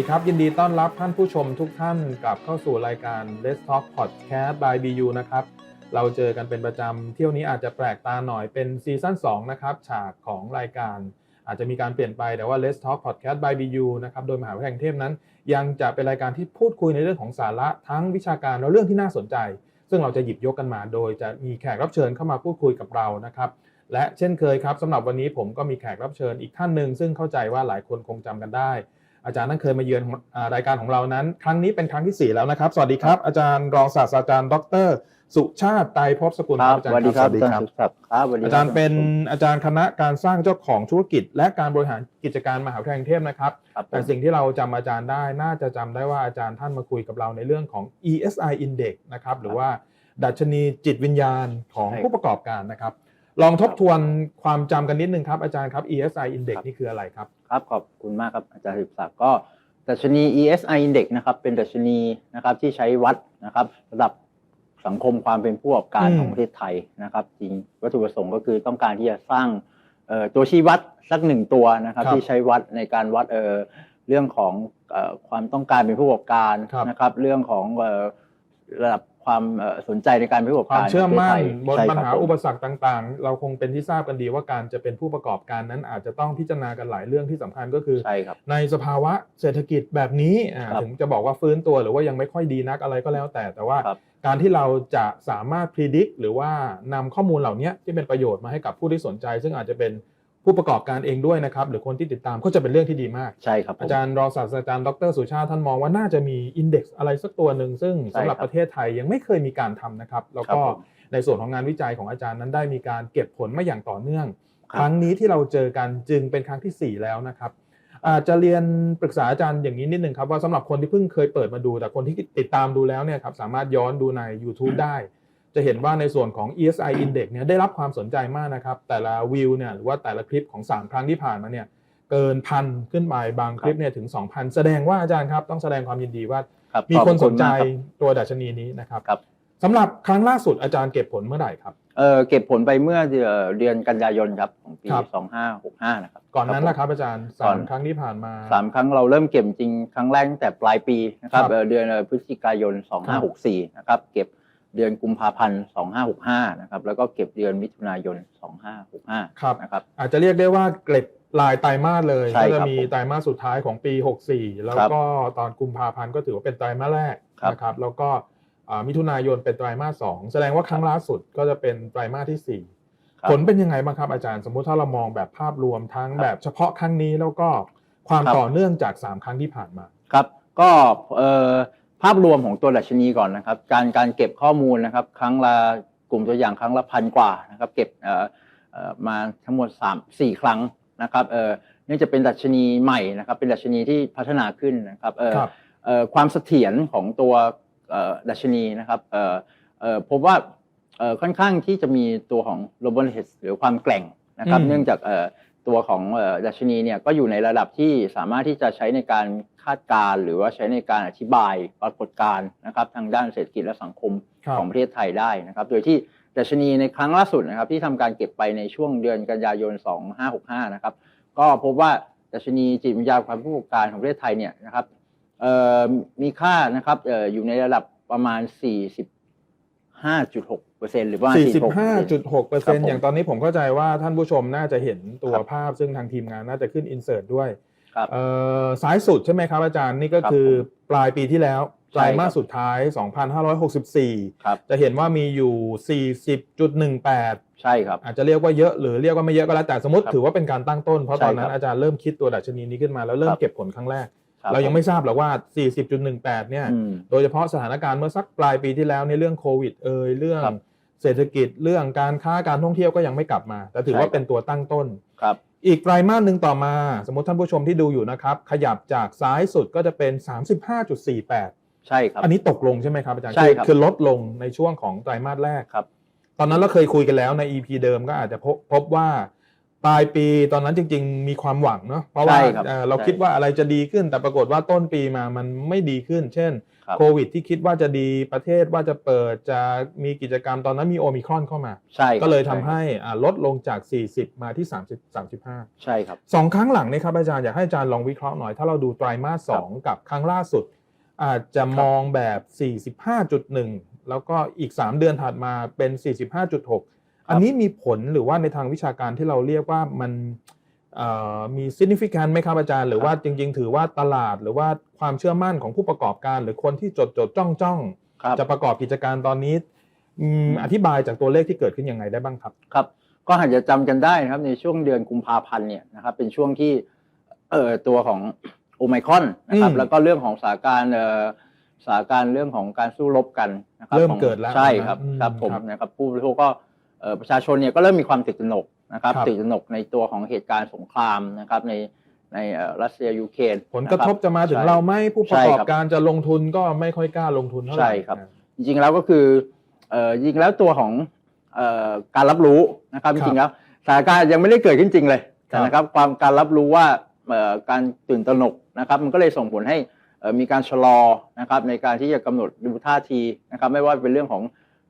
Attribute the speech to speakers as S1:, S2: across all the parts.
S1: ดีครับ ยินดีต้อนรับท่านผู้ชมทุกท่านกลับเข้าสู่รายการ Let's Talk Podcast by BU นะครับ เราเจอกันเป็นประจำเที่ยวนี้อาจจะแปลกตาหน่อยเป็นซีซั่น2นะครับ ฉากของรายการ อาจจะมีการเปลี่ยนไปแต่ว่า Let's Talk Podcast by BU นะครับโดยมหาวิทยาลัยกรุงเทพนั้น ยังจะเป็นรายการที่พูดคุยในเรื่องของสาระทั้งวิชาการและเรื่องที่น่าสนใจ ซึ่งเราจะหยิบยกกันมา โดยจะมีแขกรับเชิญเข้ามาพูดคุยกับเรานะครับและเช่นเคยครับสำหรับวันนี้ผมก็มีแขกรับเชิญอีกท่านหนึ่งซึ่งเข้าใจว่าหลายคนคงจำกันได้ อาจารย์นั้นเคยมาเยือนอ่ารายการของเรานั้น ครั้งนี้เป็นครั้งที่ 4 แล้วนะครับ สวัสดีครับ อาจารย์รองศาสตราจารย์ ดร สุชาติไตรภพสกุล
S2: ครับ
S1: อาจาร
S2: สวัส
S1: ย์
S2: ดี
S1: ค
S2: ค
S1: รั
S2: รั
S1: บบสวัสดีครับ
S2: อาจารย์สุศักดิ์ครับสวัสดีคบ
S1: อาจารย์เป็นอาจารย์คณะการสร้างเจ้าของธุรกิจ และการบริหารกิจการมหาวิทยาลัยกรุงเทพนะครับ
S2: ครับผม
S1: แต่สิ่งที่เราจำอาจารย์ได้น่าจะจำได้ว่าอาจารย์ท่านมาคุยกับเราในเรื่องของ ESI Index นะครับหรือว่าดัชนีจิตวิญญาณของ
S2: ใช่
S1: ผู้ประกอบการนะครับ ลองทบทวนความจำกันนิดนึงครับอาจารย์ครับ ESI Index นี่คืออะไรครับ
S2: ครับขอบคุณมากครับอาจารย์สุศักดิ์ก็ดัชนี ESI Index นะครับเป็นดัชนีนะครับที่ใช้วัดนะครับระดับสังคมความเป็นผู้ประกอบการ
S1: อืม
S2: ของประเทศไทยนะครับ จริงวัตถุประสงค์ก็คือต้องการที่จะสร้างเอ่อตัวชี้วัดสักหนึ่งตัวนะครับ
S1: ครับ
S2: ที่ใช้วัดในการวัดเอ่อเรื่องของเอ่อความต้องการเป็นผู้ประกอบการ
S1: ครับ
S2: นะครับ เรื่องของเอ่อระดับ ความเอ่อสนใจในการเป็นผู้ประกอบ
S1: ความ
S2: การ
S1: เชื่อมั่น
S2: ขงประเทศไทย
S1: บนปัญหา
S2: ใช่ครับผม
S1: อุปสรรคต่างๆ เราคงเป็นที่ทราบกันดีว่าการจะเป็นผู้ประกอบการนั้นอาจจะต้องพิจารณากันหลายเรื่องที่สำคัญก็คือ
S2: ใช่ครับ
S1: ในสภาวะเศรษฐกิจแบบนี้อ่า
S2: ครับ
S1: ถึงจะบอกว่าฟื้นตัวหรือว่ายังไม่ค่อยดีนักอะไรก็แล้วแต่แต่ว่า
S2: ครับ
S1: การที่เราจะสามารถพิจิตรหรือว่านำข้อมูลเหล่านี้ที่เป็นประโยชน์มาให้กับผู้ที่สนใจ ซึ่งอาจจะเป็น ผู้ประกอบการเองด้วยนะครับ หรือคนที่ติดตามก็จะเป็นเรื่องที่ดีมาก
S2: ใช่ครับผม
S1: อาจารย์รองศาสตราจารย์ดรสุชาติท่านมองว่าน่าจะมีอินเด็กซ์อะไรสักตัวหนึ่งซึ่ง
S2: ใช่
S1: สำหรับ
S2: ครับ
S1: ประเทศไทยยังไม่เคยมีการทำนะครับ แล้ว
S2: ครับ
S1: ก็
S2: ผม
S1: ในส่วนของงานวิจัยของอาจารย์นั้นได้มีการเก็บผลมาอย่างต่อเนื่อง
S2: ครับ
S1: ครั้งนี้ที่เราเจอกันจึงเป็นครั้งที่ 4 แล้วนะครับอาจจะเรียนปรึกษาอาจารย์อย่างนี้นิดนึงครับว่าสำหรับคนที่เพิ่งเคยเปิดมาดู แต่คนที่ติดตามดูแล้วเนี่ยครับสามารถย้อนดูใน YouTube ได้ จะเห็นว่าในส่วนของ ESI Index เนี่ยได้รับความสนใจมากนะครับ แต่ละวิวเนี่ยหรือว่าแต่ละคลิปของ 3 ครั้งที่ผ่านมาเนี่ยเกินพันขึ้นไปบางคลิปเนี่ยถึง 2,000 แสดงว่าอาจารย์ครับต้องแสดงความยินดีว่า
S2: ครับ
S1: มีคน
S2: ขอบ
S1: ส
S2: ณ
S1: นใจ
S2: มากครับ
S1: ตัวดัชนีนี้นะครับ
S2: ครับ
S1: สำหรับครั้งล่าสุดอาจารย์เก็บผลเมื่อไหร่ครับ
S2: เอ่อเก็บผลไปเมื่อเดือนเดือนกันยายนครับของปี
S1: ครับ
S2: 2565นะครับ
S1: ก่อนนั้น
S2: ผม
S1: นะครับอาจารย์สามครั้งที่ผ่านมา
S2: สามครั้งเราเริ่มเก็บจริงครั้งแรกตั้งแต่ปลายปีนะครับ
S1: ครับ
S2: เอ่อเดือนเอ่อพฤศจิกายน2564นะครับเก็บ เดือนกุมภาพันธ์ 2565 นะครับ แล้วก็เก็บเดือนมิถุนายน 2565
S1: ครับ
S2: นะครับ
S1: อาจจะเรียกได้ว่าเก็บรายไตรมาสเลย
S2: ใช่
S1: ก็
S2: ครั
S1: จะ
S2: บ
S1: มี
S2: ผม
S1: ไตรมาสสุดท้ายของปี 64 แล้ว
S2: ครับ
S1: ก็ตอนกุมภาพันธ์ก็ถือว่าเป็นไตรมาสแรก
S2: ครับ
S1: นะครับ แล้วก็อ่ามิถุนายนเป็นไตรมาสสองแสดงว่าครั้งล่าสุดก็จะเป็นไตรมาสที่สี่
S2: ครับ
S1: ผลเป็นยังไงบ้างครับอาจารย์ สมมุติถ้าเรามองแบบภาพรวมทั้ง
S2: ครับ
S1: แบบเฉพาะครั้งนี้แล้วก็ความ
S2: ครับ
S1: ต่อเนื่องจาก 3 ครั้งที่ผ่านมา
S2: ครับ ก็เอ่อ ภาพรวมของตัวดัชนีก่อนนะครับ การการเก็บข้อมูลนะครับ ครั้งละกลุ่มตัวอย่างครั้งละพันกว่านะครับเก็บเอ่อเอ่อมาทั้งหมด3 4 ครั้งนะครับเอ่อเนื่องจากเป็นดัชนีใหม่นะครับ เป็นดัชนีที่พัฒนาขึ้นนะครับเอ่อ
S1: ครับ
S2: เอ่อความเสถียรของตัวเอ่อดัชนีนะครับเอ่อเอ่อพบว่าเอ่อค่อนข้างที่จะมีตัวของ robustness หรือความแกร่งนะครับ
S1: อืม
S2: เนื่องจากเอ่อ ตัวของเอ่อดัชนีเนี่ยก็อยู่ในระดับที่สามารถที่จะใช้ในการคาดการณ์หรือว่าใช้ในการอธิบายปรากฏการณ์นะครับ ทางด้านเศรษฐกิจและสังคม
S1: ครับ
S2: ของประเทศไทยได้นะครับ โดยที่ดัชนีในครั้งล่าสุดนะครับที่ทำการเก็บไปในช่วงเดือนกันยายน 2565 นะครับ ก็พบว่าดัชนีจิตวิญญาณความผู้ประกอบการของประเทศไทยเนี่ยนะครับเอ่อมีค่านะครับเอ่ออยู่ในระดับประมาณ 45.6%หรือประมาณ46%
S1: 45.6%
S2: ครับผม
S1: อย่างตอนนี้ผมเข้าใจว่าท่านผู้ชมน่าจะเห็นตัว
S2: ครับ
S1: ภาพซึ่งทางทีมงานน่าจะขึ้นอินเสิร์ตด้วย
S2: ครับ
S1: เอ่อซ้ายสุดใช่ไหมครับอาจารย์นี่ก็
S2: ครับ
S1: คือ
S2: ผม
S1: ปลายปีที่แล้วไตร
S2: ใช่ครับ
S1: มาสสุดท้าย 2564
S2: ครับ
S1: จะเห็นว่ามีอยู่ 40.18
S2: ใช่ครับ
S1: อาจจะเรียกว่าเยอะหรือเรียกว่าไม่เยอะก็แล้วแต่สมมติ
S2: ครับ
S1: ถือว่าเป็นการตั้งต้น เพราะ
S2: ใช่
S1: ตอนนั้
S2: ครั
S1: น
S2: บ
S1: อาจารย์เริ่มคิดตัวดัชนีนี้ขึ้นมาแล้วเริ่ม
S2: ครับ
S1: เก็บผลครั้งแรก
S2: คบ
S1: เรายังไม่ทราบหรอกว่า 40.18 เนี่ย
S2: อืม
S1: โดยเฉพาะสถานการณ์เมื่อสักปลายปีที่แล้วในเรื่องโควิดเอ่ยเรื่อง
S2: ครับ
S1: เศรษฐกิจเรื่องการค้าการท่องเที่ยวก็ยังไม่กลับมา แต่ถือว่า
S2: ใช่ครับ
S1: เป็นตัวตั้งต้น
S2: ครับ
S1: อีกไตรมาสหนึ่งต่อมา สมมติท่านผู้ชมที่ดูอยู่นะครับ ขยับจากซ้ายสุดก็จะเป็น 35.48
S2: ใช่ครับ
S1: อันนี้ตกลงใช่ไหมครับอาจารย์
S2: ใช่ครับ
S1: อคือลดลงในช่วงของไตรมาสแรก
S2: ครับ
S1: ตอนนั้นเราเคยคุยกันแล้วใน EP เดิมก็อาจจะพบพบว่า ปลายปีตอนนั้นจริง ๆ มีความหวังเนาะเพราะว่า
S2: ใช่ครับ
S1: เอ่อเรา
S2: ใช่
S1: คิดว่าอะไรจะดีขึ้น แต่ปรากฏว่าต้นปีมามันไม่ดีขึ้น เช่น
S2: ครับ
S1: โควิดที่คิดว่าจะดีประเทศว่าจะเปิดจะมีกิจกรรมตอนนั้นมีโอมิครอนเข้ามา
S2: ใช่ครับ
S1: ก็เลยทำ
S2: ช่ครับ
S1: ให้อ่าลดลงจาก 40 มาที่ 30 35
S2: ใช่ครับ
S1: สองครั้งหลังเนยครับอาจารย์อยากให้อาจารย์ลองวิเคราะห์หน่อย ถ้าเราดูไตรมาสสองกับครั้งล่าสุด อาจจะมองแบบ 45.1 แล้วก็อีก 3 เดือนถัดมาเป็น 45.6 อันนี้มีผลหรือว่าในทางวิชาการที่เราเรียกว่ามันเอ่อมี significant ไหมครับอาจารย์ หรือว่าจริง ๆ ถือว่าตลาดหรือว่าความเชื่อมั่นของผู้ประกอบการ หรือคนที่จดจดจ้องจ้องๆ
S2: ครับ
S1: จะประกอบกิจการตอนนี้อืมอธิบายจากตัวเลขที่เกิดขึ้นยังไงได้บ้างครับ
S2: ครับ ก็อาจจะจำกันได้นะครับในช่วงเดือนกุมภาพันธ์เนี่ยนะครับเป็นช่วงที่เอ่อตัวของโอไมครอนนะครับ
S1: อืม
S2: แล้วก็เรื่องของสถานการณ์เอ่อสถานการณ์เรื่องของการสู้รบกันนะครับ
S1: เริ่ม
S2: ของ
S1: เกิดแล้ว
S2: ใช่ครับ
S1: อืม
S2: ครับผม
S1: ครับ
S2: นะครับผู้บริโภคก็เอ่อ ประชาชนเนี่ยก็เริ่มมีความตื่นตระหนกนะครับ
S1: ครับ
S2: ตื่นตระหนกในตัวของเหตุการณ์สงครามนะครับในในเอ่อรัสเซียยูเครน
S1: ผลกระทบ
S2: นค
S1: จะมาถึง
S2: ใช่
S1: เราไหมผู้ประกอบ
S2: ใช่ครับ
S1: การจะลงทุนก็ไม่ค่อยกล้าลงทุนเท่าไหร่
S2: ใช่ครับจริงๆแล้วก็คือเอ่อจริงๆแล้วตัวของเอ่อการรับรู้นะครับ
S1: ค
S2: จ
S1: รับ
S2: ริงๆแล้วสถานการณ์ยังไม่ได้เกิดขึ้นจริงเลย
S1: ครับ
S2: นะครับความการรับรู้ว่าเอ่อการตื่นตระหนกนะครับมันก็เลยส่งผลให้เอ่อมีการชะลอนะครับในการที่จะกำหนดดูท่าทีนะครับไม่ว่าเป็นเรื่องของ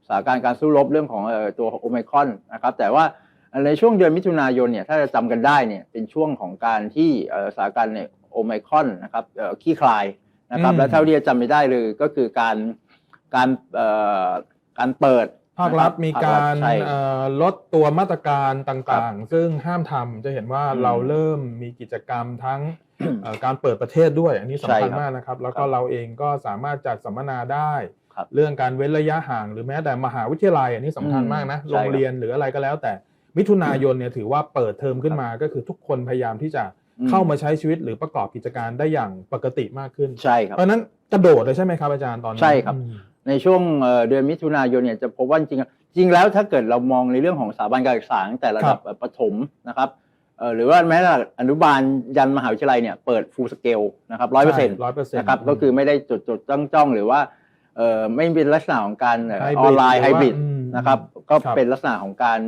S2: สถานการณ์การสู้รบเรื่องของเอ่อตัวโอไมครอนนะครับ แต่ว่าในช่วงเดือนมิถุนายนเนี่ยถ้าจะจำกันได้เนี่ยเป็นช่วงของการที่เอ่อสถานการณ์ในโอไมครอนนะครับเอ่อขี้คลายนะครับ
S1: อืม
S2: และเท่าที่จะจำไม่ได้เลยก็คือการการเอ่อการเปิด
S1: ภาครัฐ
S2: นะบ
S1: มีการ
S2: ภคฐใช่
S1: เอ่อลดตัวมาตรการต่างๆ ซึ่งห้ามทำจะเห็นว่า
S2: อืม
S1: เราเริ่มมีกิจกรรมทั้งเอ่อการเปิดประเทศด้วย อันนี้สำคัญ
S2: ใช่ครับ
S1: มากนะครับ แล้วก็
S2: ครับ
S1: เราเองก็สามารถจัดสัมมนาได้
S2: ค รับ
S1: เรื่องการเว้นระยะห่างหรือแม้แต่มหาวิทยาลัยอันนี้สำคัญมากนะ
S2: อืม
S1: โรงเรียนหรืออะไรก็แล้ว แต่มิถุนายนเนี่ยถือว่าเปิดเทอมขึ้นมาก็คือทุกคนพยายามที่จะ
S2: อืม
S1: เข้ามาใช้ชีวิตหรือประกอบกิจการได้อย่างปกติมากขึ้น
S2: ใช่ครับ
S1: เพราะฉะนั้นกระโดดเลยใช่ไหมครับอาจารย์ตอนนี้
S2: ใช่ครับ
S1: อืม
S2: ในช่วงเอ่อเดือนมิถุนายนเนี่ยจะพบว่าจริงๆจริงแล้วถ้าเกิดเรามองในเรื่องของสถาบันการศึกษาตั้งแต่ระดับประถมนะครับเอ่อหรือว่าแม้แต่อนุบาลยันมหาวิทยาลัยเนี่ยเปิดฟูลสเกลนะครับร้อยเปอร์เซ็นต์
S1: ร้อยเปอร์เซ็นต์
S2: นะครับก็คือไม่ได้จดจดจ้องจ้องๆหรือว่า เอ่อไม่เป็นลักษณะของการเออนไลน์ไฮบริดนะครับ ก็
S1: ครับ
S2: เป็นลักษณะของการ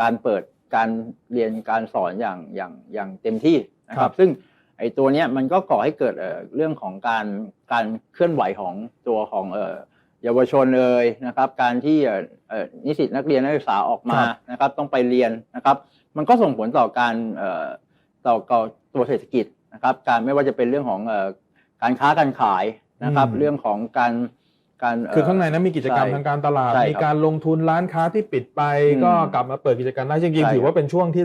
S2: การเปิดการเรียนการสอนอย่างอย่างอย่างเต็มที่นะค
S1: ครั
S2: รับบซึ่งไอ้ตัวเนี้ยมันก็ก่อให้เกิดเอ่อเรื่องของการการเคลื่อนไหวของตัวของเอ่อเยาวชนเลยนะครับ การที่เอ่อเอ่อนิสิตนักเรียนนักศึกษาออกมานะครับ ต้องไปเรียนนะครับ มันก็ส่งผลต่อการเอ่อต่อต่อตัวเศรษฐกิจนะครับ การไม่ว่าจะเป็นเรื่องของเอ่อการค้าการขายนะครับ
S1: อืม
S2: เรื่องของการ การ
S1: คือข้างในนั้นมีกิจกรรม
S2: ใช่
S1: ทางการตลาด
S2: ใช่ครับ
S1: มีการลงทุนร้านค้าที่ปิดไป
S2: อืม
S1: ก็กลับมาเปิดกิจการได้จริง
S2: ใช่
S1: ๆถือ
S2: ครั
S1: ว่า
S2: บ
S1: เป็นช่วงที่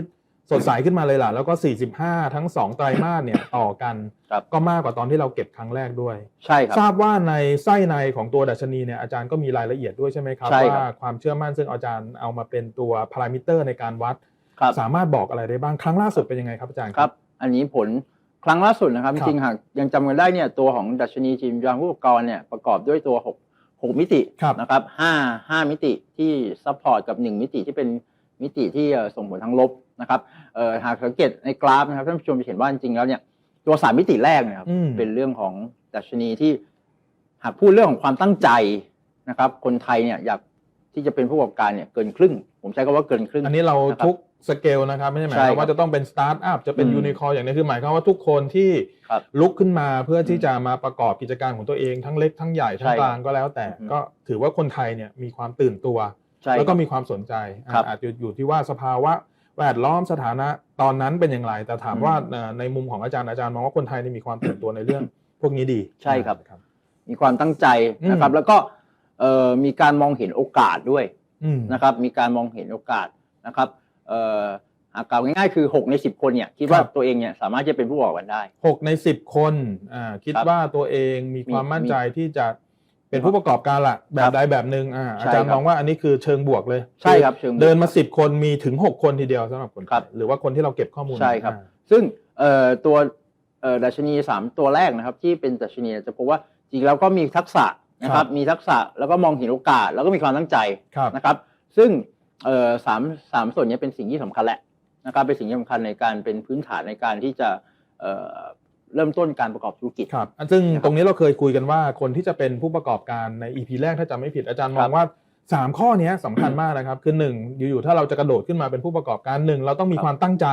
S1: สดใสขึ้นมาเลยล่ะ แล้วก็ 45 ทั้ง 2 ไตรมาสเนี่ยต่อกัน
S2: ครับ
S1: ก็มากกว่าตอนที่เราเก็บครั้งแรกด้วย
S2: ใช่ครับ
S1: ทราบว่าในไส้ในของตัวดัชนีเนี่ยอาจารย์ก็มีรายละเอียดด้วยใช่ไหมครับ
S2: ใช่ครับ
S1: ว่าความเชื่อมั่นซึ่งอาจารย์เอามาเป็นตัวพารามิเตอร์ในการวัด
S2: ครับ
S1: สามารถบอกอะไรได้บ้างครั้งล่าสุดเป็นยังไงครับอาจารย์
S2: ครับ อันนี้ผล ครั้งล่าสุดนะครับ
S1: ค
S2: จ
S1: รับ
S2: ริงๆหากยังจำกันได้เนี่ยตัวของดัชนีจีมยางผู้ประกอบเนี่ยประกอบด้วยตัว 6 6 มิติ
S1: ครับ
S2: นะครับ5 5 มิติที่ซัพพอร์ตกับ 1 มิติที่เป็นมิติที่เอ่อส่งผลทางลบนะครับเอ่อหากสังเกตในกราฟนะครับท่านผู้ชมจะเห็นว่าจริงๆแล้วเนี่ยตัว 3 มิติแรกเนะครับ
S1: อืม
S2: เป็นเรื่องของดัชนีที่หากพูดเรื่องของความตั้งใจนะครับคนไทยเนี่ยอยากที่จะเป็นผู้ประกอบการเนี่ยเกินครึ่ง ผมใช้คำว่าเกินครึ่ง
S1: อันนี้เรา
S2: นะครับ
S1: ทุกสเกลนะครับ ไม่ใช่หมาย
S2: ใช่
S1: ความ
S2: ครับ
S1: ว่าจะต้องเป็นสตาร์ทอัพจะเป็น
S2: อืม
S1: ยูนิคอร์อย่างนี้คือหมายความว่าทุกคนที่
S2: ครับ
S1: ลุกขึ้นมาเพื่อที่
S2: อืม
S1: จะมาประกอบกิจการของตัวเองทั้งเล็กทั้งใหญ่ทั้ง
S2: ใช่
S1: กลางก็แล้วแต่
S2: อืม
S1: ก็ถือว่าคนไทยเนี่ยมีความตื่นตัว
S2: ใช่
S1: แล้วก็
S2: ครับ
S1: มีความสนใจอะ
S2: ครับ
S1: อาจจะอยู่ที่ว่าสภาวะแวดล้อมสถานะตอนนั้นเป็นอย่างไร แต่ถาม
S2: อืม
S1: ว่าเอ่อในมุมของอาจารย์อาจารย์มองว่าคนไทยนี่มีความตื่นตัวในเรื่อง พวกนี้ดี
S2: ใช่ครับ
S1: ครับ
S2: มีความตั้งใจนะครับ
S1: อืม
S2: แล้วก็เอ่อมีการมองเห็นโอกาสด้วย
S1: อืม
S2: นะครับ มีการมองเห็นโอกาสนะครับเอ่ออากล่าวง่ายๆคือ 6 ใน 10 คนเนี่ยคิดว่า
S1: ครับ
S2: ตัวเองเนี่ยสามารถจะเป็นผู้ประกอบการได้
S1: หกในสิบคนอ่าคิด
S2: ครับ
S1: ว่าตัวเองมีความ
S2: มี
S1: มั่นใจที่จะเป็นผู้ประกอบการละแบ
S2: ครับบ
S1: ใดแบบหนึ่งอ่า
S2: ใช่
S1: อาจารย์
S2: ครับ
S1: มองว่าอันนี้คือเชิงบวกเลย
S2: ใช่ครับเชิงบวก
S1: เดินมาสิบคนมีถึงหกคนทีเดียวสำหรับคนไทย
S2: ครับ
S1: หรือว่าคนที่เราเก็บข้อมูล
S2: ใช่ครับ
S1: อ่า
S2: ซึ่งเอ่อตัวเอ่อดัชนี 3 ตัวแรกนะครับ ที่เป็นดัชนีจะพบว่าจริงๆแล้วก็มีทักษะ นะครับมีทักษะแล้วก็มองเห็นโอกาส แล้วก็มีความตั้งใจ
S1: ครับ
S2: นะครับ ซึ่งเอ่อสามสามส่วนนี้เป็นสิ่งที่สำคัญแหละนะครับเป็นสิ่งที่สำคัญในการเป็นพื้นฐานในการที่จะเอ่อเริ่มต้นการประกอบธุรกิจ
S1: ครับอันซึ่ง
S2: นะครับ
S1: ตรงนี้เราเคยคุยกันว่าคนที่จะเป็นผู้ประกอบการใน EP แรกถ้าจำไม่ผิดอาจารย์มอง
S2: ครับ
S1: ว่าสามข้อเนี้ยสำคัญมากนะครับ คือหนึ่งอยู่ๆถ้าเราจะกระโดดขึ้นมาเป็นผู้ประกอบการหนึ่งเราต้องมี
S2: ครับ
S1: ความตั้งใจ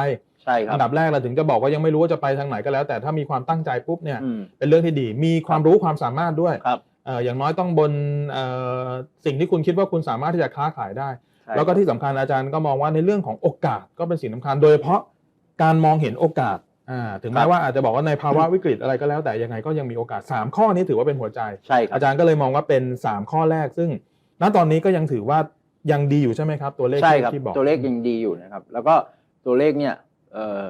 S2: ใช่ครับ
S1: อันดับแรกเราถึงจะบอกว่ายังไม่รู้ว่าจะไปทางไหนก็แล้ว แต่ถ้ามีความตั้งใจปุ๊บเนี่ย
S2: อืม
S1: เป็นเรื่องที่ดี มีความรู้ความสามารถด้วย
S2: ครับ
S1: เอ่ออย่างน้อยต้องบนเอ่อสิ่งที่คุณคิดว่าคุณสามารถที่จะค้าขายได้
S2: ใช่
S1: แล้วก็ที่สำคัญอาจารย์ก็มองว่าในเรื่องของโอกาสก็เป็นสิ่งสำคัญ โดยเฉพาะการมองเห็นโอกาสอ่าถึงแม้ว่าอาจจะบอกว่าในภาวะวิกฤตอะไรก็แล้วแต่ยังไงก็ยังมีโอกาส 3 ข้อนี้ถือว่าเป็นหัวใจ
S2: ใช่ครับ
S1: อาจารย์ก็เลยมองว่าเป็น 3 ข้อแรก ซึ่งณตอนนี้ก็ยังถือว่ายังดีอยู่ใช่ไหมครับ ตัวเลข
S2: ใช่
S1: ที่
S2: ครับ
S1: ที่บอก
S2: ตัวเลขยังดีอยู่นะครับ แล้วก็ตัวเลขเนี่ยเอ่อ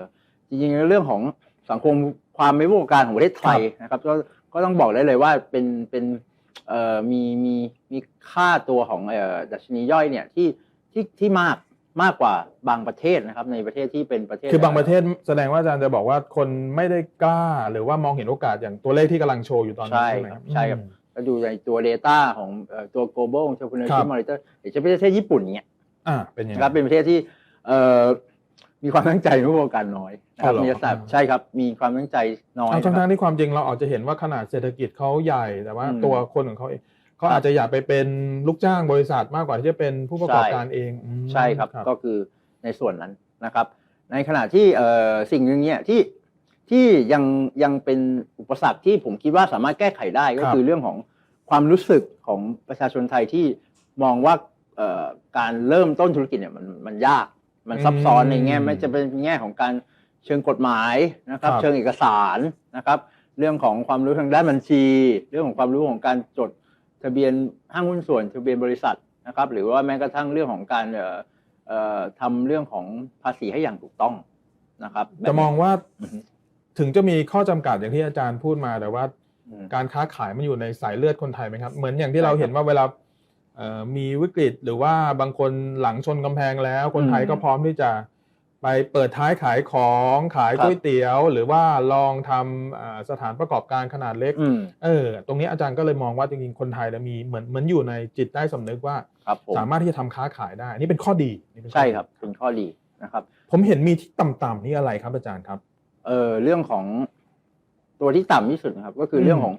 S2: จริงๆในเรื่องของสังคมความไม่ผู้ประกอบการของประเทศไทยนะครับก็ก็ต้องบอกได้เลยว่าเป็นเป็นเอ่อ มีมีมีค่าตัวของเอ่อดัชนีย่อยเนี่ยที่ที่ที่มากมากกว่าบางประเทศนะครับในประเทศที่เป็นประเทศ
S1: คือบางประเทศแสดงว่าอาจารย์จะบอกว่าคนไม่ได้กล้า หรือว่ามองเห็นโอกาสอย่างตัวเลขที่กำลังโชว์อยู่ตอนนี้
S2: ใช่
S1: ใช่ไหม
S2: ครับใช่ครับ
S1: อืม
S2: ก็ดูในตัว Data ของเอ่อตัว global
S1: ครั
S2: entrepreneurship
S1: บ
S2: monitor อย่างเช่นประเทศญี่ปุ่นเนี่ย
S1: อ่าเป็นยังไง
S2: นะครับเป็นประเทศที่เอ่อ มีความตั้งใจในผู้ประกอบการน้อยนะครับ
S1: อ๋อเหรอ
S2: มีลักษณะใช่ครับมีความตั้งใจน้อย
S1: เอา
S2: นะค
S1: ทั้
S2: รับ
S1: งๆที่ความจริงเราอาจจะเห็นว่าขนาดเศรษฐกิจเขาใหญ่ แต่ว่า
S2: อืม
S1: ตัวคนของเขาเองเขาอาจจะอยากไปเป็นลูกจ้างบริษัทมากกว่าที่จะเป็นผู้ประกอบ
S2: ใช่
S1: การเองอืม
S2: ใช่ครับก็คือในส่วนนั้นนะครับ ในขณะที่เอ่อสิ่งหนึ่งเนี่ยที่ที่ยังยังเป็นอุปสรรคที่ผมคิดว่าสามารถแก้ไขได้ก็คือเรื่องของความรู้สึกของประชาชนไทยที่มองว่าเอ่อการเริ่มต้นธุรกิจเนี่ยมันมันยาก มันซับซ้อนในแง่ไม่จะเป็นแง่ของการเชิงกฎหมายนะครับ เชิงเอกสารนะครับ เรื่องของความรู้ทางด้านบัญชี เรื่องของความรู้ของการจดทะเบียนห้างหุ้นส่วนทะเบียนบริษัทนะครับ หรือว่าแม้กระทั่งเรื่องของการเอ่อเอ่อทำเรื่องของภาษีให้อย่างถูกต้องนะครับ
S1: จะมองว่า
S2: อือฮึ
S1: ถึงจะมีข้อจำกัดอย่างที่อาจารย์พูดมาแต่ว่า
S2: อืม
S1: การค้าขายมันอยู่ในสายเลือดคนไทยไหมครับ เหมือนอย่างที่เรา
S2: ใช่ครับ
S1: เห็นว่าเวลาเอ่อ มีวิกฤตหรือว่าบางคนหลังชนกำแพงแล้ว คนไทย
S2: อืม
S1: ก็พร้อมที่จะไปเปิดท้ายขายของขาย
S2: ครับ
S1: ก๋วยเตี๋ยว หรือว่าลองทำอ่าสถานประกอบการขนาดเล็ก
S2: อืม
S1: เออตรงนี้อาจารย์ก็เลยมองว่าจริงๆคนไทยเนี่ยมีเหมือนเหมือนอยู่ในจิตใต้สำนึกว่า
S2: ครับผม
S1: สามารถที่จะทำค้าขายได้นี่เป็นข้อดีนี่เป็นข้อ
S2: ใช่
S1: ดี
S2: ครับเป็นข้อดีนะครับ
S1: ผมเห็นมีที่ต่ำๆนี่อะไรครับอาจารย์ครับ
S2: เอ่อเรื่องของตัวที่ต่ำที่สุดนะครับ ก็คือเรื่องของ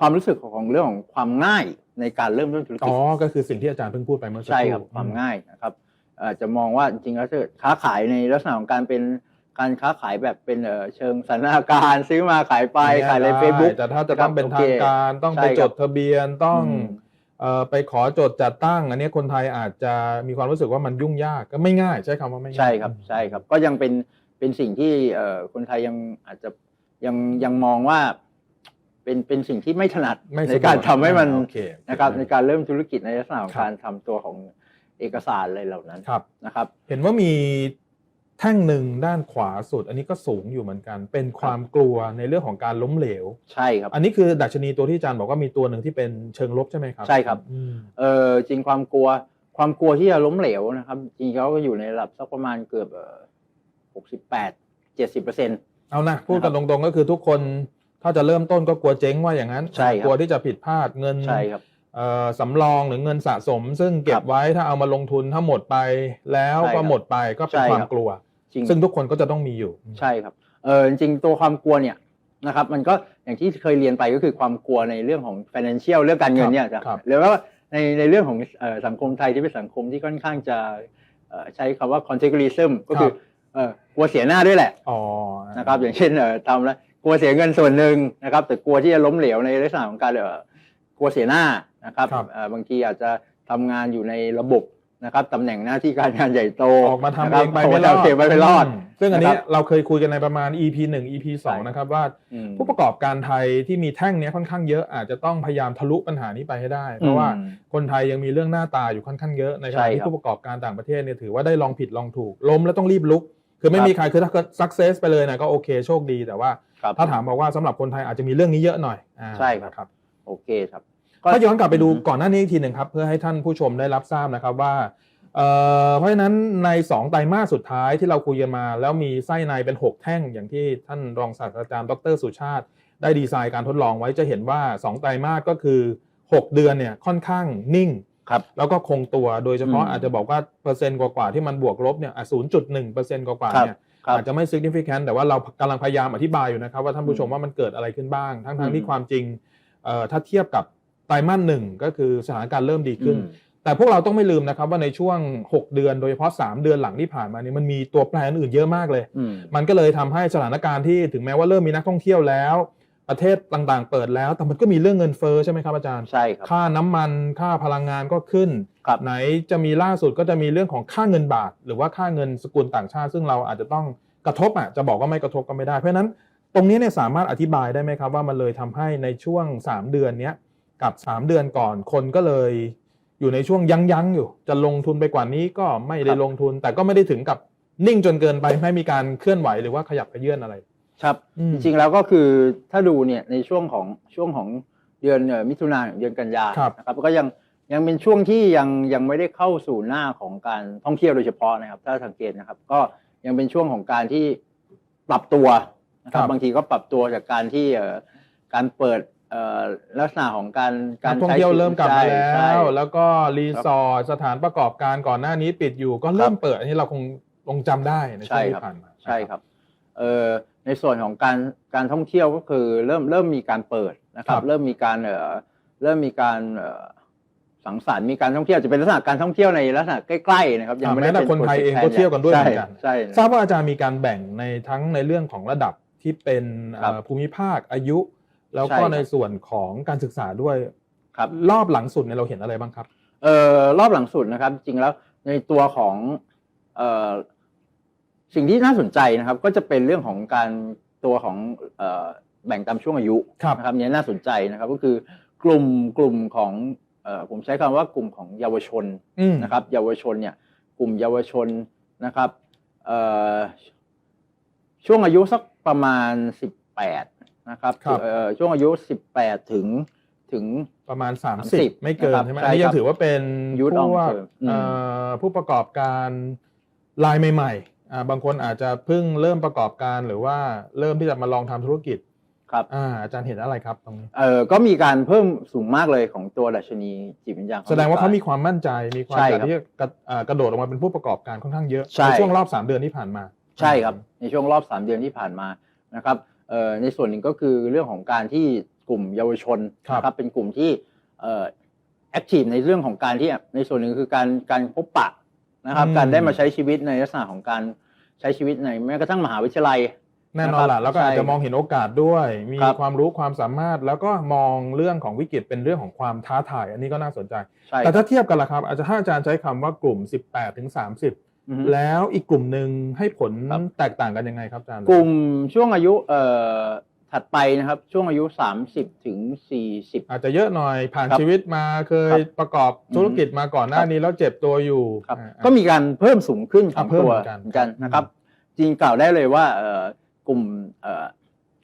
S2: ความรู้สึกของเรื่องของความง่ายในการเริ่มต้นธุร
S1: อ๋
S2: กิ
S1: อ
S2: จ
S1: ก็คือสิ่งที่อาจารย์เพิ่งพูดไปเมื่อสัก
S2: ใช่
S1: ครู่
S2: ครับความ
S1: อื
S2: ง่ายนะครับอาจจะมองว่าจริงๆแล้วถ้าเกิดค้าขายในลักษณะของการเป็นการค้าขายแบบเป็นเอ่อเชิงสันทนาการซื้อมาขายไป
S1: อัน
S2: ขายใน
S1: นี้
S2: เฟซบุ๊ก
S1: ได้แต่ถ้าจะต้องเป็น
S2: โอ
S1: ทา
S2: เค
S1: งการต้องไป
S2: ใช่
S1: จ
S2: ครับ
S1: ดทะเบียนต้อง
S2: อืม
S1: เอ่อไปขอจดจัดตั้ง อันนี้คนไทยอาจจะมีความรู้สึกว่ามันยุ่งยากก็ไม่ง่าย ใช้คำว่าไม่ง่าย
S2: ใช่ครับใช่ครับก็ยังเป็นเป็นสิ่งที่เอ่อคนไทยยังอาจจะยังยังมองว่า เป็นเป็นสิ่งที่ไม่ถนัด
S1: ไม่
S2: ใน
S1: สะดว
S2: การทำให้มัน
S1: อ่าโอเค
S2: นะครับในการเริ่มธุรกิจในลักษณะของ
S1: ครับ
S2: การทำตัวของเอกสารอะไรเหล่านั้น
S1: ครับ
S2: นะครับ
S1: เห็นว่ามีแท่งหนึ่งด้านขวาสุด อันนี้ก็สูงอยู่เหมือนกัน เป็นความกลัวในเรื่องของการล้มเหลว
S2: ใช่ครับ
S1: อันนี้คือดัชนีตัวที่อาจารย์บอกว่ามีตัวหนึ่งที่เป็นเชิงลบใช่ไหมครับ
S2: ใช่ครับ
S1: อืม
S2: เออจริงความกลัวความกลัวที่จะล้มเหลวนะครับ จริงๆเขาก็อยู่ในระดับสักประมาณเกือบหกสิบแปดเจ็ดสิบเปอร์เซ็นต์
S1: เอานะพูดกันตรงๆก็คือทุกคน ถ้าจะเริ่มต้นก็กลัวเจ๊งว่าอย่างนั้น
S2: ใช่ครับ
S1: กลัวที่จะผิดพลาดเงิน
S2: ใช่ครับ
S1: เอ่อสำรองหรือเงินสะสม ซึ่งเก็
S2: ครับบ
S1: ไว้ถ้าเอามาลงทุนถ้าหมดไปแล้ว
S2: ใช่ครั
S1: ก็
S2: บ
S1: หมดไปก็เป็น
S2: ใช่
S1: ความ
S2: ครับ
S1: กลัว
S2: จริง
S1: ซึ่งทุกคนก็จะต้องมีอยู่
S2: ใช่ครับเออจริงๆตัวความกลัวเนี่ยนะครับ มันก็อย่างที่เคยเรียนไปก็คือความกลัวในเรื่องของ financial เรื่องการเงินเนี่ย
S1: ครับครับ
S2: หรือว่าในในเรื่องของเอ่อสังคมไทยที่เป็นสังคมที่ค่อนข้างจะเอ่อใช้คำว่า contextualism ก็คือเอ่อกลัวเสียหน้าด้วยแหละ
S1: อ๋อ
S2: นะครับอย่างเช่นเอ่อทำแล้ว กลัวเสียเงินส่วนหนึ่งนะครับ แต่กลัวที่จะล้มเหลวในลักษณะของการเอ่อกลัวเสียหน้านะครับ
S1: ครับ
S2: เอ่อบางทีอาจจะทำงานอยู่ในระบบนะครับตำแหน่งหน้าที่การงานใหญ่โต
S1: ออกมาทำ
S2: นะค
S1: เอ
S2: รับ
S1: งไป
S2: ออก
S1: ไม่
S2: มาร
S1: อด
S2: ทำเองไปไม่รอด
S1: มซึ่งอันนี้
S2: นะครับ
S1: เราเคยคุยกันในประมาณ EP 1 EP
S2: ใช่
S1: 2นะครับว่า
S2: อืม
S1: ผู้ประกอบการไทยที่มีแท่งเนี้ยค่อนข้างเยอะอาจจะต้องพยายามทะลุปัญหานี้ไปให้ได้ เพราะว่า
S2: อืม
S1: คนไทยยังมีเรื่องหน้าตาอยู่ค่อนข้างเยอะในข
S2: ใช่
S1: ณะ
S2: ครับ
S1: ที่ผู้ประกอบการต่างประเทศเนี่ยถือว่าได้ลองผิดลองถูกล้มแล้วต้องรีบลุก คือไม่
S2: ครับ
S1: มีใครคือถ้าเกิด success ไปเลยนะก็โอเคโชคดีแต่ว่า
S2: ครับ
S1: ถ้าถามบอกว่าสำหรับคนไทยอาจจะมีเรื่องนี้เยอะหน่อยอ่า
S2: ใช่ครับ
S1: นะครับ
S2: โอเคครับ
S1: ถ้าย้อนกลับไปดู
S2: อืม
S1: ก่อนหน้านี้อีกทีหนึ่งครับ เพื่อให้ท่านผู้ชมได้รับทราบนะครับว่าเอ่อเพราะฉะนั้นใน 2 ไตรมาสสุดท้ายที่เราคุยกันมา แล้วมีไส้ในเป็น 6 แท่งอย่างที่ท่านรองศาสตราจารย์ดรสุชาติ ได้ดีไซน์การทดลองไว้จะเห็นว่า 2 ไตรมาสก็คือ 6 เดือนเนี่ยค่อนข้างนิ่ง
S2: ครับ
S1: แล้วก็คงตัวโดยเฉพาะ
S2: อืม
S1: อาจจะบอกว่าเปอร์เซ็นต์กว่าๆที่มันบวกลบเนี่ยศูนย์จุดหนึ่งเปอร์เซ็นต์กว่าๆเนี่ย
S2: ครับ
S1: อาจจะไม่ significant แต่ว่าเรากำลังพยายามอธิบายอยู่นะครับว่าท่านผู้ชมว่ามันเกิดอะไรขึ้นบ้าง ทั้ง
S2: อื
S1: ๆ
S2: ม
S1: ที่ความจริงเอ่อถ้าเทียบกับไตรมาสหนึ่งก็คือสถานการณ์เริ่มดีขึ้น
S2: อืม
S1: แต่พวกเราต้องไม่ลืมนะครับว่าในช่วง 6 เดือนโดยเฉพาะ 3 เดือนหลังที่ผ่านมานี้มันมีตัวแปรอื่นๆเยอะมากเลย
S2: อืม
S1: มันก็เลยทำให้สถานการณ์ที่ถึงแม้ว่าเริ่มมีนักท่องเที่ยวแล้ว ประเทศต่างๆ เปิดแล้ว แต่มันก็มีเรื่องเงินเฟ้อใช่ไหมครับอาจารย์
S2: ใช่ครับ
S1: ค่าน้ำมัน ค่าพลังงานก็ขึ้น
S2: ครับ
S1: ไหนจะมีล่าสุดก็จะมีเรื่องของค่าเงินบาท หรือว่าค่าเงินสกุลต่างชาติ ซึ่งเราอาจจะต้องกระทบอะ จะบอกว่าไม่กระทบก็ไม่ได้ เพราะฉะนั้นตรงนี้เนี่ยสามารถอธิบายได้ไหมครับว่ามันเลยทำให้ในช่วง 3 เดือนเนี้ยกับ 3 เดือนก่อนคนก็เลยอยู่ในช่วงยั้งยั้งๆอยู่ จะลงทุนไปกว่านี้ก็ไม่ได้ลงทุน แต่ก็ไม่ได้ถึงกับนิ่งจนเกินไปไม่มีการเคลื่อนไหวหรือว่าขยับขยื่นอะไร
S2: ครับ
S1: อืม
S2: จริงๆแล้วก็คือถ้าดูเนี่ยในช่วงของช่วงของเดือนเอ่อมิถุนายนเดือนกันยา
S1: ครับ
S2: นะครับก็ยังยังเป็นช่วงที่ยังยังไม่ได้เข้าสู่หน้าของการท่องเที่ยวโดยเฉพาะนะครับ ถ้าสังเกตนะครับ ก็ยังเป็นช่วงของการที่ปรับตัวนะครับ บางทีก็ปรับตัวจากการที่เอ่อการเปิดเอ่อลักษณะของการกา
S1: การ
S2: ร
S1: ท่อง
S2: ใช้
S1: เที่ยวเริ่มกลับมา
S2: ใช่
S1: แล้
S2: ใช่
S1: วแล้วก็รีสอร์ทสถานประกอบการก่อนหน้านี้ปิดอยู่ ก็เริ่มเปิดอันนี้เราคงลงจำได้ในช่วงที่ผ่านมา
S2: ใช่ครับ เอ่อ ในส่วนของการการท่องเที่ยวก็คือเริ่มเริ่มมีการเปิดนะครับ เริ่มมีการเอ่อเริ่มมีการเอ่อสังสรรค์มีการท่องเที่ยวจะเป็นลักษณะการท่องเที่ยวในลักษณะใกล้ๆนะครับ
S1: อ่า
S2: ไม่
S1: แม้
S2: ได้
S1: แต่
S2: เป็น
S1: คนไทยเอง
S2: โปร
S1: ก็
S2: จ
S1: เที่ยวกันด้วยเหมือนกัน
S2: ใช่ใช่
S1: ทราบว่าอาจารย์มีการแบ่งในทั้งในเรื่องของระดับที่เป็น
S2: ครับ
S1: เอ่อภูมิภาคอายุ แล้ว
S2: ใช่
S1: ก็
S2: ครับ
S1: ในส่วนของการศึกษาด้วย
S2: ครับ
S1: รอบหลังสุดเนี่ยเราเห็นอะไรบ้างครับ
S2: เอ่อรอบหลังสุดนะครับ จริงแล้วในตัวของเอ่อ สิ่งที่น่าสนใจนะครับ ก็จะเป็นเรื่องของการตัวของเอ่อแบ่งตามช่วงอายุ
S1: ครับ
S2: นะครับเนี่ยน่าสนใจนะครับ ก็คือกลุ่มกลุ่มของเอ่อผมใช้คำว่ากลุ่มของเยาวชน
S1: อืม
S2: นะครับ เยาวชนเนี่ย กลุ่มเยาวชนนะครับเอ่อช่วงอายุสักประมาณ 18 นะครับ
S1: ครับ
S2: เอ่อช่วงอายุ 18 ถึงถึง
S1: ประมาณ
S2: 30
S1: 30ไม่เกิน
S2: นะครับ
S1: ใช่ไหม
S2: ใช่
S1: อันนี้ยั
S2: ครั
S1: ง
S2: บ
S1: ถือว่าเป็น
S2: Youth
S1: พ
S2: on
S1: วก
S2: term อืม
S1: เอ่อผู้ประกอบการรายใหม่ๆอ่า บางคนอาจจะเพิ่งเริ่มประกอบการหรือว่าเริ่มที่จะมาลองทำธุรกิจ
S2: ครับ
S1: อ่าอาจารย์เห็นอะไรครับตรงนี้
S2: เออก็มีการเพิ่มสูงมากเลยของตัวดัชนีจิตวิญญาณ
S1: แสดงว่าเขามีความมั่นใจมีความ
S2: ใช่
S1: อยาก
S2: ครับ
S1: ที่จะกระอ่ากระโดดออกมาเป็นผู้ประกอบการค่อนข้างเยอะ
S2: ใช่
S1: ในช่วงรอบ 3 เดือนที่ผ่านมา
S2: ใช่ครับในช่วงรอบ 3 เดือนที่ผ่านมานะครับเอ่อในส่วนหนึ่งก็คือเรื่องของการที่กลุ่มเยาวชน
S1: ครับ
S2: นะครับเป็นกลุ่มที่เอ่อแอคทีฟในเรื่องของการที่ในส่วนหนึ่งคือการการพบปะ นะครับ การได้มาใช้ชีวิตในลักษณะของการใช้ชีวิตในแม้กระทั่งมหาวิทยาลัย
S1: แน่นอน
S2: นะครับ
S1: ล่ะแล้วก็อาจ
S2: ใช่
S1: จะมองเห็นโอกาสด้วย มี
S2: ครับ
S1: ความรู้ความสามารถแล้วก็มองเรื่องของวิกฤตเป็นเรื่องของความท้าทาย อันนี้ก็น่าสนใจ
S2: ใช่
S1: แต่ถ้าเทียบกันล่ะครับอาจจะถ้าอาจารย์ใช้คำว่ากลุ่ม 18ถึง30
S2: อือฮึ
S1: แล้วอีกกลุ่มหนึ่งให้ผล
S2: ครับ
S1: แตกต่างกันยังไงครับอาจารย์
S2: กลุ่มช่วงอายุเอ่อ ถัดไปนะครับ ช่วงอายุ 30ถึง40
S1: อาจจะเยอะหน่อยผ่าน
S2: ครับ
S1: ชีวิตมาเคย
S2: ครับ
S1: ประกอบธุรกิจมาก่อนหน้า
S2: ครับ
S1: นี้แล้วเจ็บตัวอยู่
S2: ครับ
S1: อ่า
S2: ก็มีการเพิ่มสูงขึ้นขอ
S1: อะ
S2: ง
S1: เพิ่ม
S2: ตัว
S1: เหมือนกัน
S2: เหมือนกัน
S1: ครับ
S2: นะครับ จริงกล่าวได้เลยว่าเอ่อกลุ่มเอ่อ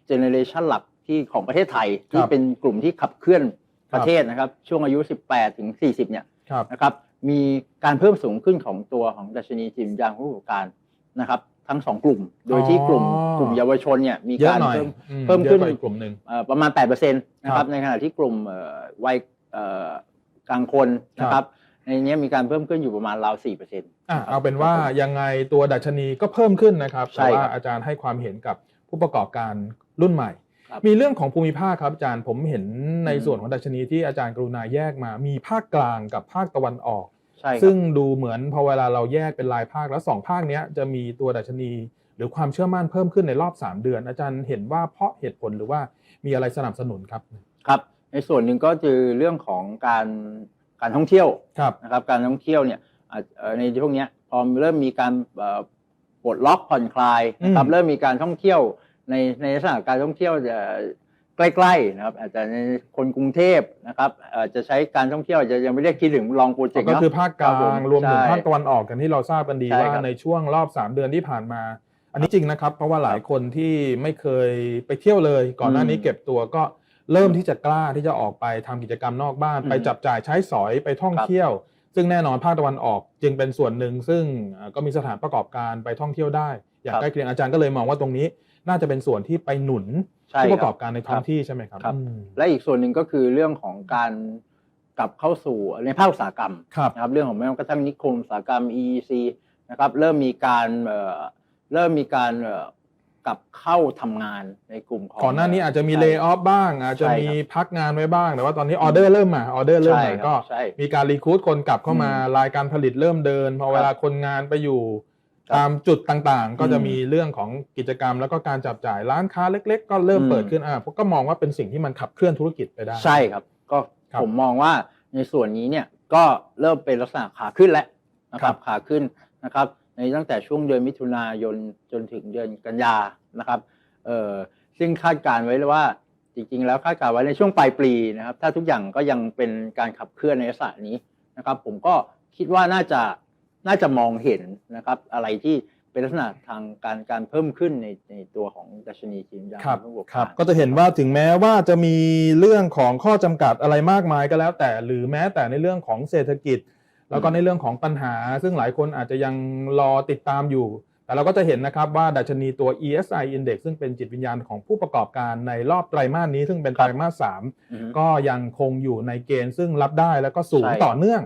S2: เจเนเรชันหลักที่ของประเทศไทย ที่เป็นกลุ่มที่ขับเคลื่อนประเทศนะครับ ช่วงอายุ 18ถึง40 เนี่ย
S1: ครับ
S2: นะครับมีการเพิ่มสูงขึ้นของตัวของดัชนีจิตวิญญาณผู้ประกอบการนะครับ ทั้งสองกลุ่ม โดยที่กลุ่ม
S1: อ๋อก
S2: ลุ่มเยาวชนเนี่ยมี
S1: เยอะ
S2: การ
S1: หน่อย
S2: เพิ่ม
S1: อื
S2: เพิ่มขึ้น
S1: ยอะกว่าอีกกลุ่มหนึ่ง
S2: เอ่อประมาณ8%นะค
S1: ครั
S2: รับ
S1: บ
S2: ในขณะที่กลุ่มเอ่อวัยเอ่อกลางคนนะครับในเนี้ยมีการเพิ่มขึ้นอยู่ประมาณราว4%
S1: อะเอาเป็นว่ายังไงตัวดัชนีก็เพิ่มขึ้นนะครับ
S2: ใช่
S1: แต่
S2: ครั
S1: ว่า
S2: บ
S1: อาจารย์ให้ความเห็นกับผู้ประกอบการรุ่นใหม่
S2: ครับ
S1: มีเรื่องของภูมิภาคครับอาจารย์ผมเห็นใน
S2: อืม
S1: ส่วนของดัชนีที่อาจารย์กรุณาแยกมา มีภาคกลางกับภาคตะวันออก
S2: ใช่ครับ
S1: ซึ่งดูเหมือนพอเวลาเราแยกเป็นรายภาคแล้วสองภาคเนี้ยจะมีตัวดัชนี หรือความเชื่อมั่นเพิ่มขึ้นในรอบ 3 เดือน อาจารย์เห็นว่าเพราะเหตุผลหรือว่ามีอะไรสนับสนุนครับ
S2: ครับ ในส่วนหนึ่งก็คือเรื่องของการการท่องเที่ยว
S1: ครับ
S2: นะครับการท่องเที่ยวเนี่ยอาจเอ่อในช่วงเนี้ยพอเริ่มมีการเอ่อปลดล็อกผ่อนคลายนะครับ
S1: อืม
S2: เริ่มมีการท่องเที่ยวในในลักษณะการท่องเที่ยวเอ่อ ใกล้ๆนะครับอาจจะในคนกรุงเทพนะครับเอ่อจะใช้การท่องเที่ยวอาจจะยังไม่ได้คิดถึงลองโปรเจกต์
S1: ก็
S2: เนาะ
S1: คือภาคกลา
S2: ครับผ
S1: งรวมถึง
S2: ใช่
S1: ภาคตะวันออกกันที่เราทราบกันดี
S2: ใช่
S1: ว่า
S2: ครับ
S1: ในช่วงรอบ 3 เดือนที่ผ่านมา อันนี้จริงนะครับ เพราะว่าหลายคนที่ไม่เคยไปเที่ยวเลย ก่อนหน้านี้
S2: อืม
S1: เก็บตัวก็เริ่มที่จะกล้าที่จะออกไปทำกิจกรรมนอกบ้าน
S2: อืม
S1: ไปจับจ่ายใช้สอยไปท่อง
S2: ครับ
S1: เที่ยว ซึ่งแน่นอนภาคตะวันออกจึงเป็นส่วนหนึ่ง ซึ่งเอ่อก็มีสถานประกอบการไปท่องเที่ยวได้ อย่าง
S2: ครับ
S1: ใกล้เคียงอาจารย์ก็เลยมองว่าตรงนี้ น่าจะเป็นส่วนที่ไปหนุน
S2: ใช่
S1: ผู้ประ
S2: ค
S1: ก
S2: รั
S1: อบการในท้องที่ใช่ไหมครับ
S2: ครับ
S1: อืม
S2: และอีกส่วนหนึ่งก็คือเรื่องของการกลับเข้าสู่ในภาคอุตสาหกรรม
S1: ครับ
S2: นะครับเรื่องของแม้กระทั่งนิคมอุตสาหกรรม EEC นะครับเริ่มมีการเอ่อเริ่มมีการเอ่อกลับเข้าทำงานในกลุ่มของ
S1: ก่อนหน้านี้อาจจะมี
S2: ใช่
S1: เล y o อ f บ้าง อาจจะ
S2: ใช่ครับ
S1: มีพักงานไว้บ้าง แต่ว่าตอนนี้ออเดอร์เริ่มมาออเดอร์เริ่ม
S2: ใช่
S1: มา
S2: ครับ
S1: ก็
S2: ใช่
S1: มีการรีคูดคนกลับเข้ามา
S2: อืม
S1: รายการผลิตเริ่มเดิน พอ
S2: ครับ
S1: เวลาคนงานไปอยู่
S2: ครับ
S1: ตามจุดต่างๆ ก็จะ
S2: อืม
S1: มีเรื่องของกิจกรรม แล้วก็การจับจ่ายร้านค้าเล็ก ๆ ก็เริ่ม
S2: อืม
S1: เปิดขึ้นอ่าผมก็มองว่าเป็นสิ่งที่มันขับเคลื่อนธุรกิจไปได้
S2: ใช่ครับ ก็
S1: ครับ
S2: ผมมองว่าในส่วนนี้เนี่ยก็เริ่มเป็นลักษณะขาขึ้นแล้วนะค
S1: ครั
S2: รับบขาขึ้นนะครับในตั้งแต่ช่วงเดือนมิถุนายนจนถึงเดือนกันยานะครับเอ่อซึ่งคาดการณ์ไว้เลยว่าจริงๆ แล้วคาดการณ์ไว้ในช่วงปลายปีนะครับ ถ้าทุกอย่างก็ยังเป็นการขับเคลื่อนในลักษณะนี้นะครับ ผมก็คิดว่าน่าจะ น่าจะมองเห็นนะครับ อะไรที่เป็นลักษณะทางการการเพิ่มขึ้นในในตัวของดัชนีจีนยาง
S1: ครับ
S2: ผู้ประกอบ
S1: ครับ
S2: การ
S1: ก็จะเห็นว่าถึงแม้ว่าจะมีเรื่องของข้อจำกัดอะไรมากมายก็แล้ว แต่หรือแม้แต่ในเรื่องของเศรษฐกิจ แล้วก็ในเรื่องของปัญหา ซึ่งหลายคนอาจจะยังรอติดตามอยู่ แต่เราก็จะเห็นนะครับว่าดัชนีตัว ESI Index ซึ่งเป็นจิตวิญญาณของผู้ประกอบการในรอบไตรมาสนี้ ซึ่งเป็นไตรมาสสาม
S2: อือฮึ
S1: ก็ยังคงอยู่ในเกณฑ์ซึ่งรับได้แล้วก็สูง
S2: ใช่
S1: ต่อเนื่อง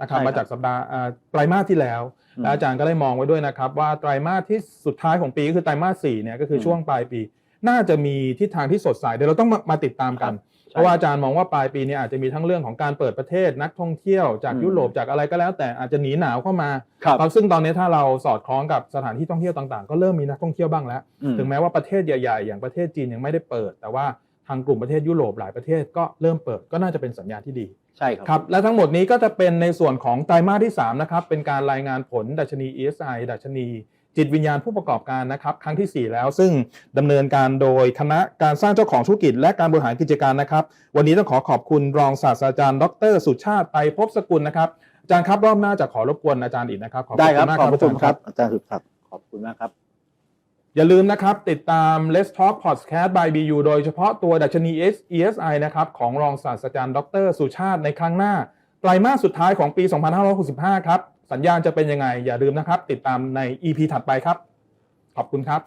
S1: นะครับ
S2: ใช่ครับ
S1: มาจากสัปดาห์อ่าไตรมาสที่แล้ว
S2: อืม
S1: และอาจารย์ก็ได้มองไว้ด้วยนะครับ ว่าไตรมาสที่สุดท้ายของปีก็คือไตรมาสสี่เนี่ยก็คืออ
S2: ม
S1: ช่วงปลายปี น่าจะมีทิศทางที่สดใสเดี๋ยวเราต้องมามาติดตามกัน
S2: ใช่
S1: เพราะว่าอาจารย์มองว่าปลายปีนี้อาจจะมีทั้งเรื่องของการเปิดประเทศนักท่องเที่ยวจาก
S2: อืม
S1: ยุโรปจากอะไรก็แล้ว แต่อาจจะหนีหนาวเข้ามา
S2: ครับ
S1: ครับซึ่งตอนนี้ถ้าเราสอดคล้องกับสถานที่ท่องเที่ยวต่างๆ ก็เริ่มมีนักท่องเที่ยวบ้างแล้ว
S2: อืม
S1: ถึงแม้ว่าประเทศใหญ่ๆ อย่างประเทศจีนยังไม่ได้เปิด แต่ว่าทางกลุ่มประเทศยุโรปหลายประเทศก็เริ่มเปิดก็น่าจะเป็นสัญญาณที่ดี
S2: ใช่ครับ
S1: ครับ และทั้งหมดนี้ก็จะเป็นในส่วนของไตรมาสที่3นะครับเป็นการรายงานผลดัชนี ESI ดัชนีจิตวิญญาณผู้ประกอบการนะครับครั้งทีสี่4 แล้วซึ่งดำเนินการโดยคณะการสร้างเจ้าของธุรกิจ และการบริหารกิจการนะครับ วันนี้ต้องขอขอบคุณรองศาสตราจารย์ ดร สุชาติไตรภพสกุลนะครับอาจารย์ครับรอบหน้าจะขอรบกวนอาจารย์อีกนะครับขอบ
S2: ได้ครับ
S1: ณมาก
S2: ขอบพระคุณา
S1: จาย์
S2: ครับอาจารย์สุดครับขอบคุณมากครับ
S1: อย่าลืมนะครับ ติดตาม Let's Talk Podcast by BU โดยเฉพาะตัวดัชนี ESI นะครับ ของรองศาสตราจารย์ดร สุชาติในครั้งหน้าไตรมาสสุดท้ายของปี 2565 ครับ สัญญาณจะเป็นยังไง อย่าลืมนะครับ ติดตามใน EP ถัดไปครับ ขอบคุณครับ